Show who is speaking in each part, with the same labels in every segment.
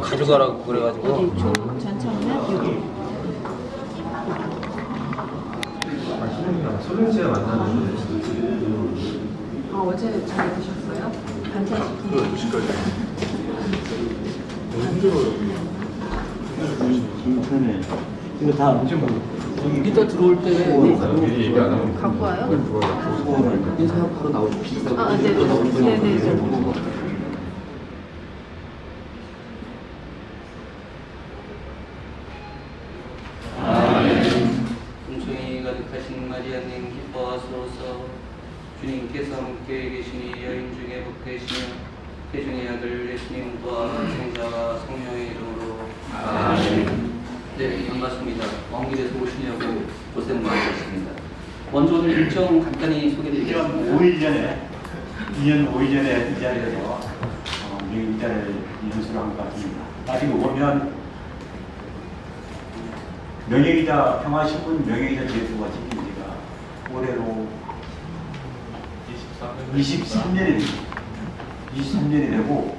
Speaker 1: 가져가라고 그래가지고.
Speaker 2: 여기 조 여기.
Speaker 3: 설렌지가 만나는데
Speaker 2: 아 어제 잘 드셨어요? 반찬시킨
Speaker 3: 그 2시까지 너무 힘들어요.
Speaker 4: 인터넷 이거 다
Speaker 1: 이따 들어올 때
Speaker 3: 미리 얘기 안 하면
Speaker 2: 갖고 와요?
Speaker 1: 인사하고 바로 나오십시오.
Speaker 2: 아, 네, 네, 네, 네.
Speaker 5: 은총이 가득하신 마리아님 기뻐하소서 주님께서 함께 계시니 여인 복되시며 태중의 아들 예수님과 성자와 성령의 이름으로. 아멘. 네 반갑습니다. 왕길에서 오시려고 고생 많으셨습니다. 먼저 오늘 일정 간단히
Speaker 4: 2년
Speaker 5: 소개드리겠습니다.
Speaker 4: 5일 전에 2년 5일 전에 이 자리에서 어, 명의자를 연수를 한 것 같습니다. 나중에 오면 명예기자 평화신문 명예기자 제도가 지금 제가 올해로 23년이 23년이 되고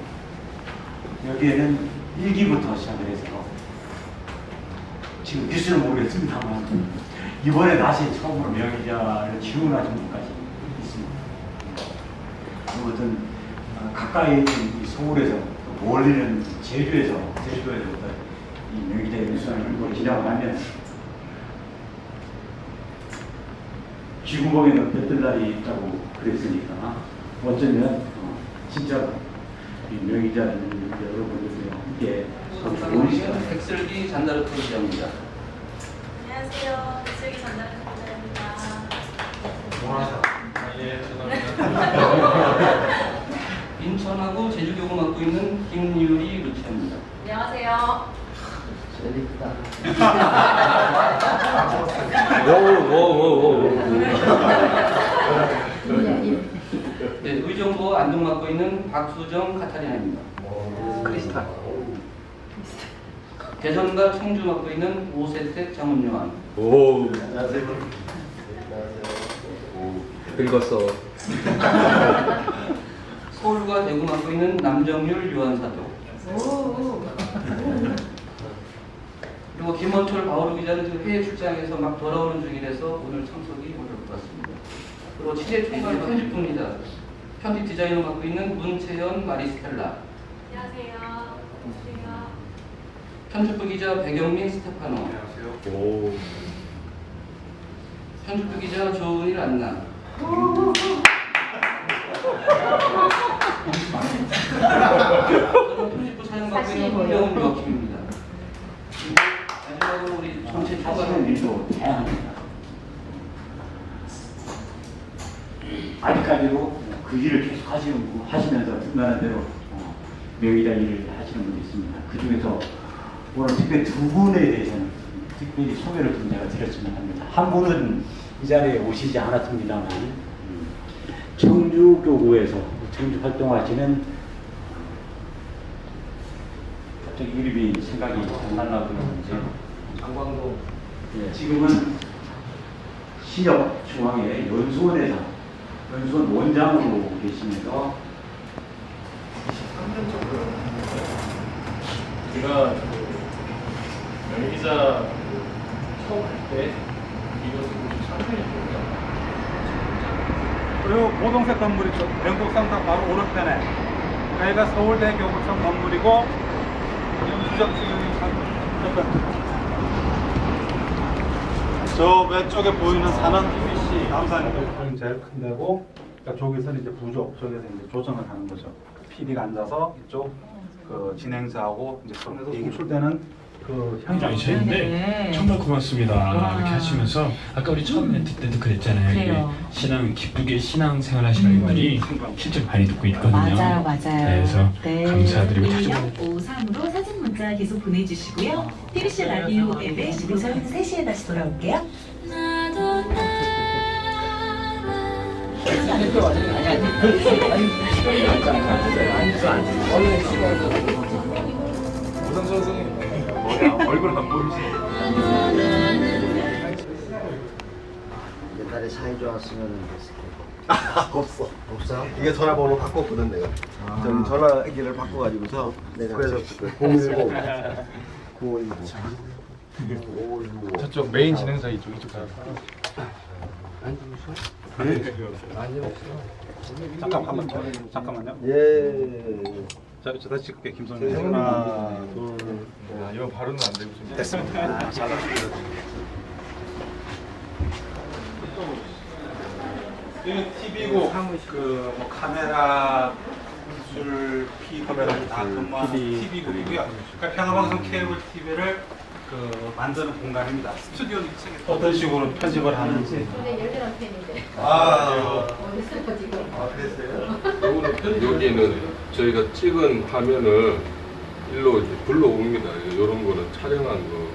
Speaker 4: 여기에는 1기부터 시작을 해서 지금 뉴스는 모르겠습니다만 이번에 다시 처음으로 명예기자를 지원하는 분까지 있습니다. 아무튼 어, 가까이 있는 이 서울에서 또 멀리는 제주에서 제주도에서 이 명의자 연수를 지나가면 쥐구멍에는 볕들 날이 있다고 그랬으니까 어쩌면 어, 진짜 이 명의자 여러분들과 함께 좋은 시간.
Speaker 5: 백설기 잔다르토 기자입니다.
Speaker 6: 안녕하세요. 백설기 전담 기자입니다.
Speaker 5: 인천하고 제주교구 맡고 있는 김유리 루치입니다.
Speaker 6: 안녕하세요.
Speaker 1: 오오오오
Speaker 5: 네, 의정부 안동 맡고 있는 박수정 카타리나입니다.
Speaker 1: 크리스탈.
Speaker 5: 대전과 청주 맡고 있는 오세택 장훈요한.
Speaker 1: 오 긁었어.
Speaker 5: 서울과 대구 맡고 있는 남정률 요한사도. 그리고 김원철 바오루 기자는 지금 해외 출장에서 막 돌아오는 중이라서 오늘 참석이 어려울 것 같습니다. 그리고 취재 총괄 편집부입니다. 편집 디자이너 맡고 있는 문채연 마리스텔라.
Speaker 6: 안녕하세요. 안녕하세요.
Speaker 5: 편집부 기자 백영민 스테파노.
Speaker 3: 안녕하세요
Speaker 1: 오.
Speaker 5: 편집부 기자 조은일 안나. 저는 편집부 사연 맡고 있는 홍경훈 유학팀입니다. 마지막으로 우리 전체
Speaker 4: 하시는
Speaker 5: 총괄
Speaker 4: 일도 다양합니다. 아직까지도 그 일을 계속 하시는 분, 하시면서 든간한 대로 어, 명의다 일을 하시는 분이 있습니다. 그 중에서 오늘 특별히 두 분에 대해서는 특별히 소개를 좀 제가 드렸으면 합니다. 한 분은 이 자리에 오시지 않았습니다만 음, 청주교구에서 청주 활동하시는 갑자기 이름이 생각이 안 나려고 그러는데
Speaker 1: 강광도.
Speaker 4: 예, 지금은 중앙의 연수원에서 연수원 원장으로 계시면서
Speaker 3: 3년 정도 제가 명기자 처음 할때 이것을 보시 창편했거든요
Speaker 7: 그리고 고동색 건물 있죠. 명곡상당 바로 오른편에. 여기가 서울대 교구청 건물이고, 영수적 지금이 저 왼쪽에 보이는 산은 EBC 남산이 제일 큰 데고, 그러니까 저기서는 이제 부족, 저기서 이제 조정을 하는 거죠. PD가 앉아서 이쪽 그 진행자하고 이제 서로 송출 때는 그 현장
Speaker 8: 현장이셨는데
Speaker 2: 네.
Speaker 8: 정말 고맙습니다
Speaker 2: 와.
Speaker 8: 이렇게 하시면서 아까 우리 처음에 듣 때도 그랬잖아요
Speaker 2: 그래요.
Speaker 8: 이게 신앙 기쁘게 신앙 생활하시는 분들이 실제로 많이 듣고 있거든요
Speaker 2: 맞아요, 맞아요.
Speaker 8: 네, 그래서 감사드리고 다시
Speaker 9: 1053으로 사진 문자 계속 보내주시고요. TBC 라디오 앱에 우리 저희는 3시에 다시 돌아올게요.
Speaker 6: 나도 나
Speaker 3: 얼굴 안 보이시
Speaker 10: 옛날에 사이 좋았으면 됐을 텐데. 없어. 없어요? 이게 전화번호 바꿨거든 내가. 저기 전화기를 바꿔가지고서 내가 그래서 010 919
Speaker 3: 저쪽 메인 진행사 이쪽 이쪽 가.
Speaker 7: 잠깐 한번 더. 잠깐만요.
Speaker 10: 예.
Speaker 7: 자, 저 다시 찍을게 김성민. 하나, 둘.
Speaker 3: 야, 이거 발음은 안 되고 좀.
Speaker 7: 됐습니다. 잘 나왔습니다. 이게 TV고 그뭐 카메라 술 PD 카메라 다 근무하는 TV국이고요. 그러니까 평화방송 케이블 TV를 그 만드는 공간입니다. 스튜디오 어떤 식으로 편집을 하는지.
Speaker 6: 근데 열렬한 팬인데.
Speaker 10: 아,
Speaker 6: 어디 슬퍼 지금.
Speaker 10: 아 그랬어요?
Speaker 11: 여기는 저희가 찍은 화면을 일로 이제 불러옵니다. 이런 거는 촬영한 거.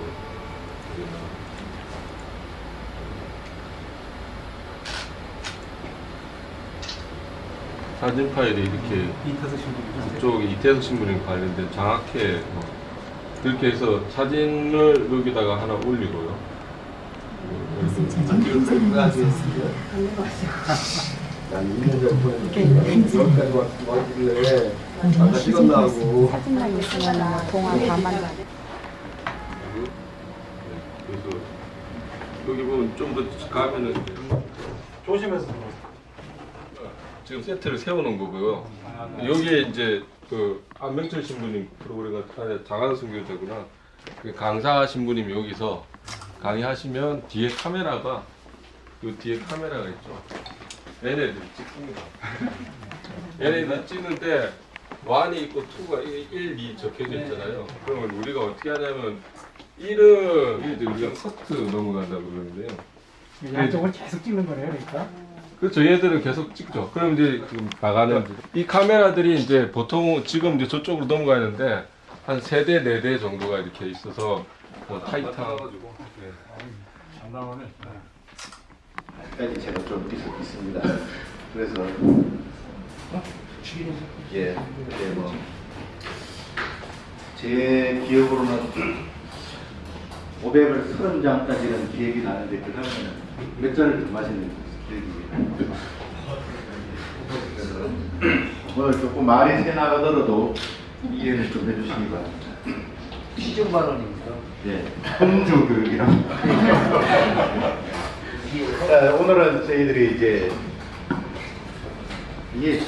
Speaker 11: 사진 파일이 이렇게
Speaker 7: 이태석 신부님.
Speaker 11: 쪽 이태석 신부님 관련된 장학회 뭐 그렇게 해서 사진을 여기다가 하나 올리고요.
Speaker 10: 난 2년 전부터 여기까지 왔길래 아까 찍었나 하고
Speaker 2: 사진만 있으면 동화 다 만나.
Speaker 11: 그리고 네, 그래서 여기 보면 좀 더 가면은
Speaker 7: 조심해서.
Speaker 11: 지금 세트를 세워놓은 거고요. 여기에 이제 그 안명철 신부님 프로그램 같은 장한승 교재구나. 그 강사 신부님 여기서 강의하시면 뒤에 카메라가 요 뒤에 카메라가 있죠. 얘네들 찍습니다. 얘네들 찍는데 완이 있고 투가 1, 2 적혀져 있잖아요. 그러면 우리가 어떻게 하냐면 1은 이제 우리가 커트 넘어간다고 그러는데요.
Speaker 7: 양쪽을 계속 찍는 거네요, 그러니까.
Speaker 11: 그렇죠. 얘들은 계속 찍죠. 그럼 이제 지금 나가는 이 카메라들이 이제 보통 지금 이제 저쪽으로 넘어가는데 한 세 대 네 대 정도가 이렇게 있어서 뭐 타이탄
Speaker 7: 장난하네.
Speaker 10: 까지 제가 좀 있, 있습니다. 그래서 예, 근데 뭐제 기억으로는 500을 30장까지는 기획이 나는데 그 다음에는 몇 잔을 더 마시는 그래서 오늘 조금 말이 새 나가더라도 이해를 좀 해주시기 바랍니다.
Speaker 1: 시중 발언입니다.
Speaker 10: 예, 홍주 교육이라고. 자, 오늘은 저희들이 이제 이게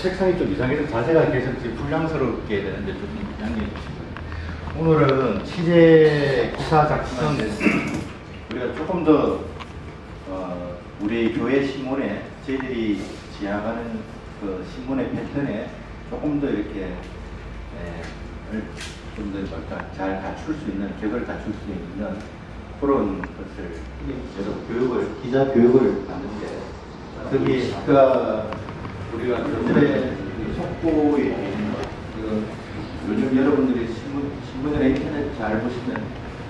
Speaker 10: 책상이 좀 이상해서 자세가 계속 지금 불량스럽게 되는데 좀 양해해 주시고 오늘은 취재 기사 작성 우리가 조금 더 어, 우리 교회 신문에 저희들이 지향하는 그 신문의 패턴에 조금 더 이렇게 좀더 뭘까 잘 갖출 수 있는 격을 갖출 수 있는 그런 것을 여러 교육을 기자 교육을 받는데 거기 아까 우리가 요즘에 속보에 있는 그 요즘 여러분들이 신문 신문이나 인터넷 잘 보시면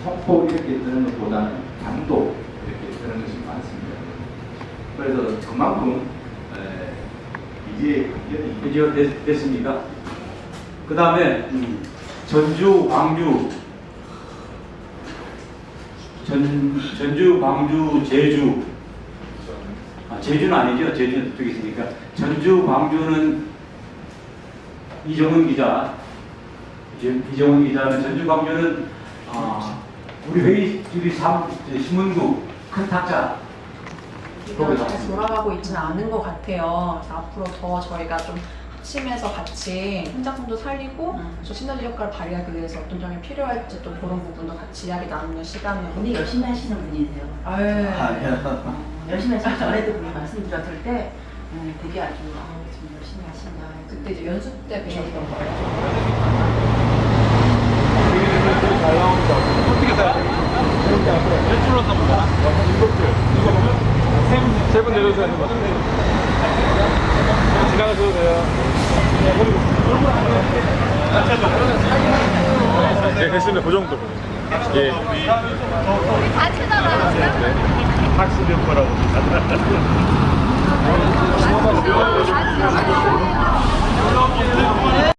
Speaker 10: 속보 이렇게 뜨는 것보다는 강도 이렇게 뜨는 것이 많습니다. 그래서 그만큼 에, 이제
Speaker 4: 이제 됐, 됐습니까? 그 다음에 전주, 광주, 전, 전주, 광주, 제주. 아, 제주는 아니죠. 제주는 저기 있으니까. 전주, 광주는 이정은 기자. 이정은 기자는 전주, 광주는 아, 우리 회의 우리 삼 신문국 큰 탁자.
Speaker 12: 이거 잘 돌아가고 있지는 않은 것 같아요. 그래서 앞으로 더 저희가 좀 합심해서 같이 현장성도 살리고 또 시너지 효과를 발휘하기 위해서 어떤 점이 필요할지 또 그런 부분도 같이 이야기 나누는 시간을
Speaker 9: 근데 열심히 하시는 분이세요.
Speaker 12: 아유,
Speaker 9: 어, 열심히 하시는 전에도 그렇게 말씀드렸을 때 음, 되게 아주 아, 좀 열심히 하신다.
Speaker 12: 그때 이제 연습 때 배웠던 거예요.
Speaker 3: 세분 내려서 하는 거. 지나가셔도 돼요. 네, 됐습니다. 그 정도. 예.
Speaker 6: 다 쳐다봐요.
Speaker 3: 학습 효과라고.
Speaker 6: 다 쳐다봐요.